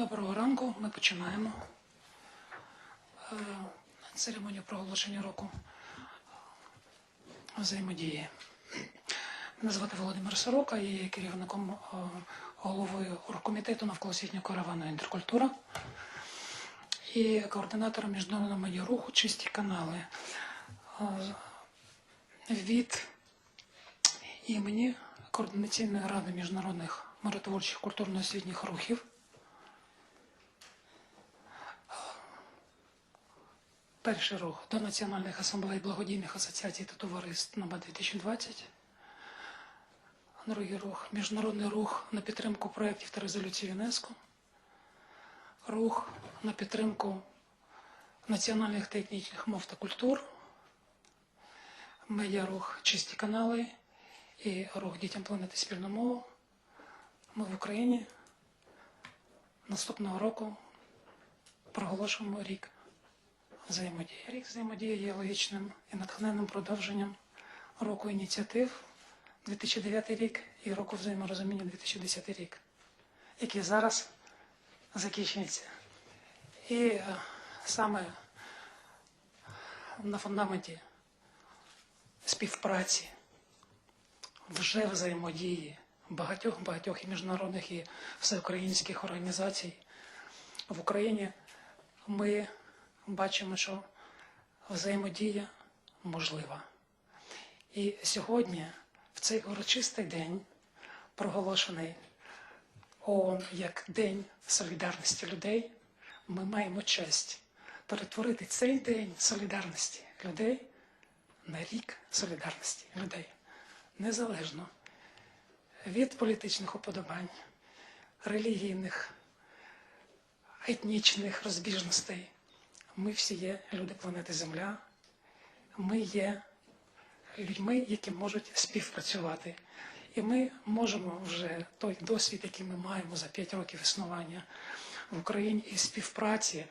Доброго ранку. Ми починаємо е, церемонію проголошення року взаємодії. Мене звати Володимир Сорока, я є керівником е, головою оргкомітету навколосвітнього каравану інтеркультура і координатором міжнародного медіаруху Чисті канали. Е, Від імені Координаційної ради міжнародних миротворчих культурно-освітніх рухів Перший рух до національних асамблей благодійних асоціацій та товариств НАБА 2020. Другий рух міжнародний рух на підтримку проєктів та резолюцій ЮНЕСКО. Рух на підтримку національних та етнічних мов та культур. Медіарух Чисті канали і рух дітям планети спільну мову. Ми в Україні наступного року проголошуємо рік взаємодії. Рік взаємодії є логічним і натхненним продовженням року ініціатив 2009 рік і року взаєморозуміння 2010 рік, який зараз закінчується. І е, саме на фундаменті співпраці, вже взаємодії багатьох багатьох і міжнародних і всеукраїнських організацій в Україні ми бачимо, що взаємодія можлива. І сьогодні, в цей урочистий день, проголошений ООН як День солідарності людей, ми маємо честь перетворити цей день солідарності людей на рік солідарності людей. Незалежно від політичних уподобань, релігійних, етнічних розбіжностей. Ми всі є люди планети Земля. Ми є людьми, які можуть співпрацювати. І ми можемо вже той досвід, який ми маємо за 5 років існування в Україні і співпраці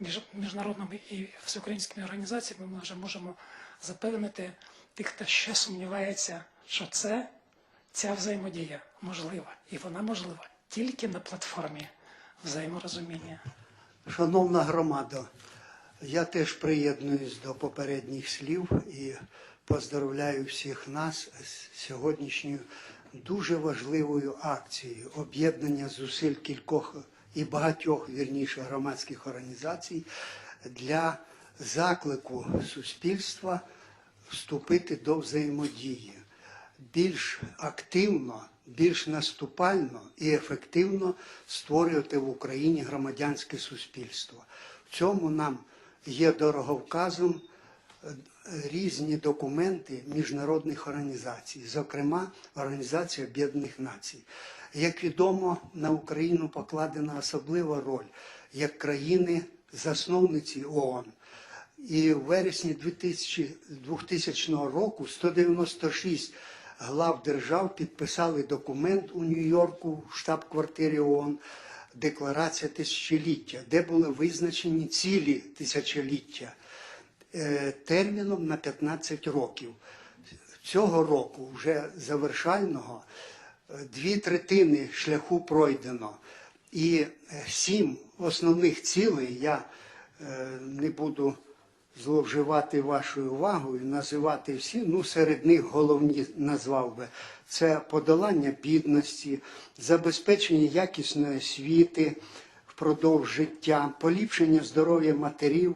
між міжнародними і всеукраїнськими організаціями, ми вже можемо запевнити тих, хто ще сумнівається, що це ця взаємодія можлива. І вона можлива тільки на платформі взаєморозуміння. Шановна громада, я теж приєднуюсь до попередніх слів і поздравляю всіх нас з сьогоднішньою дуже важливою акцією об'єднання зусиль кількох і багатьох вірніше громадських організацій для заклику суспільства вступити до взаємодії більш активно, більш наступально і ефективно створювати в Україні громадянське суспільство. В цьому нам є дороговказом е, різні документи міжнародних організацій, зокрема Організації Об'єднаних Націй. Як відомо, на Україну покладена особлива роль як країни засновниці ООН. І в вересні 2000, 2000 року 196 глав держав підписали документ у Нью-Йорку штаб-квартирі ООН Декларація тисячоліття, де були визначені цілі тисячоліття е, терміном на 15 років. Цього року, вже завершального, е, дві третини шляху пройдено. І е, сім основних цілей я не буду зловживати вашою увагою, називати всі, ну серед них головні назвав би. Це подолання бідності, забезпечення якісної освіти впродовж життя, поліпшення здоров'я матерів,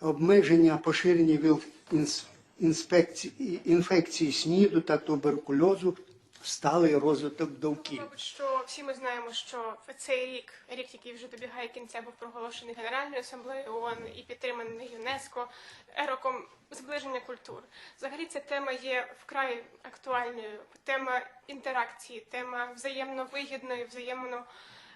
обмеження поширення віл- інспекцій- СНІДу та туберкульозу, сталий розвиток довкілля. Що всі ми знаємо, що в цей рік, рік, який вже добігає кінця, був проголошений Генеральною асамблеєю ООН і підтриманий ЮНЕСКО роком зближення культур. Взагалі ця тема є вкрай актуальною. Тема інтеракції, тема взаємно вигідної, взаємно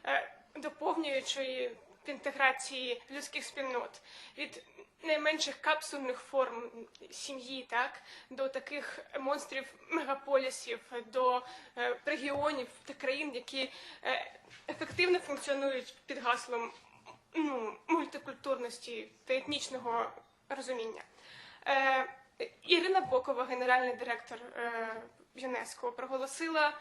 е, доповнюючої в інтеграції людських спільнот від найменших капсульних форм сім'ї, так до таких монстрів мегаполісів, до е, регіонів та країн, які е, ефективно функціонують під гаслом ну, мультикультурності та етнічного розуміння. Е, Ірина Бокова, генеральний директор ЮНЕСКО, проголосила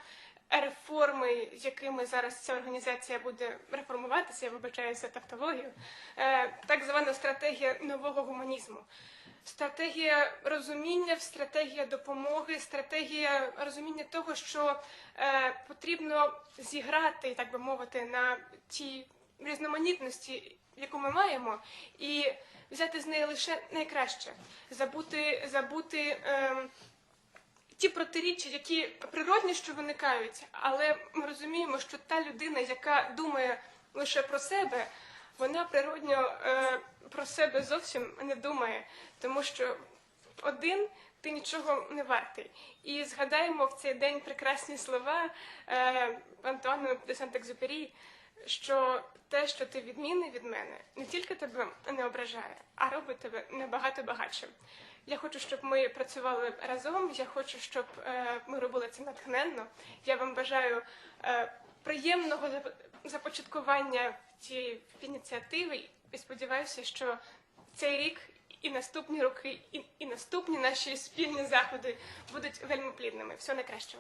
реформи, якими зараз ця організація буде реформуватися, я вибачаю за тавтологію, е, так звана стратегія нового гуманізму. Стратегія розуміння, стратегія допомоги, стратегія розуміння того, що е, потрібно зіграти, так би мовити, на тій різноманітності, яку ми маємо, і взяти з неї лише найкраще, забути, забути. ем, ті протиріччя, які природні, що виникають, але ми розуміємо, що та людина, яка думає лише про себе, вона природньо е, про себе зовсім не думає, тому що один ти нічого не вартий. І згадаємо в цей день прекрасні слова е, Антуану де Сент-Екзюпері, що те, що ти відмінний від мене, не тільки тебе не ображає, а робить тебе набагато багатшим. Я хочу, щоб ми працювали разом. Я хочу, щоб е, ми робили це натхненно. Я вам бажаю е, приємного зап- започаткування цієї ініціативи і сподіваюся, що цей рік і наступні роки, і, і наступні наші спільні заходи будуть вельми плідними. Всього найкращого.